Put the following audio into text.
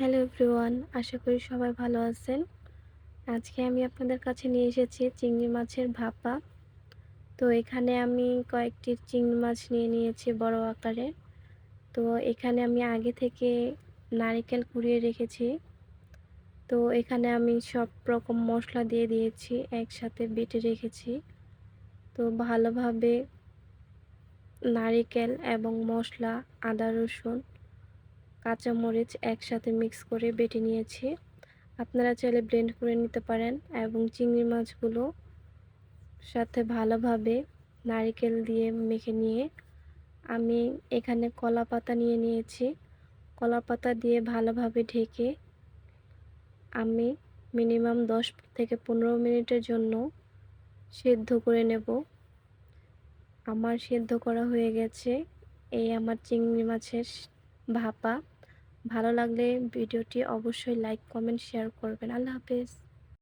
Hello everyone আশা করি সবাই ভালো আছেন। আজকে আমি আপনাদের কাছে নিয়ে এসেছি চিংড়ি মাছের ভাপা। তো এখানে আমি কয়েকটি চিংড়ি মাছ নিয়ে নিয়েছি বড় আকারে। তো এখানে আমি আগে থেকে নারিকেল কুড়িয়ে রেখেছি। তো এখানে আমি সব রকম মশলা দিয়ে দিয়েছি, একসাথে বেটে রেখেছি। তো ভালোভাবে নারিকেল এবং মশলা, আদা, রসুন কাঁচামরিচ একসাথে মিক্স করে বেটে নিয়েছি। আপনারা চাইলে ব্লেন্ড করে নিতে পারেন এবং চিংড়ি মাছগুলো সাথে ভালোভাবে নারিকেল দিয়ে মেখে নিয়ে আমি এখানে কলা পাতা নিয়ে নিয়েছি। কলা পাতা দিয়ে ভালোভাবে ঢেকে আমি মিনিমাম দশ থেকে পনেরো মিনিটের জন্য সেদ্ধ করে নেব। আমার সেদ্ধ করা হয়ে গেছে। এই আমার চিংড়ি মাছের ভাপা। ভালো লাগলে ভিডিওটি অবশ্যই লাইক কমেন্ট শেয়ার করবেন। আল্লাহ হাফেজ।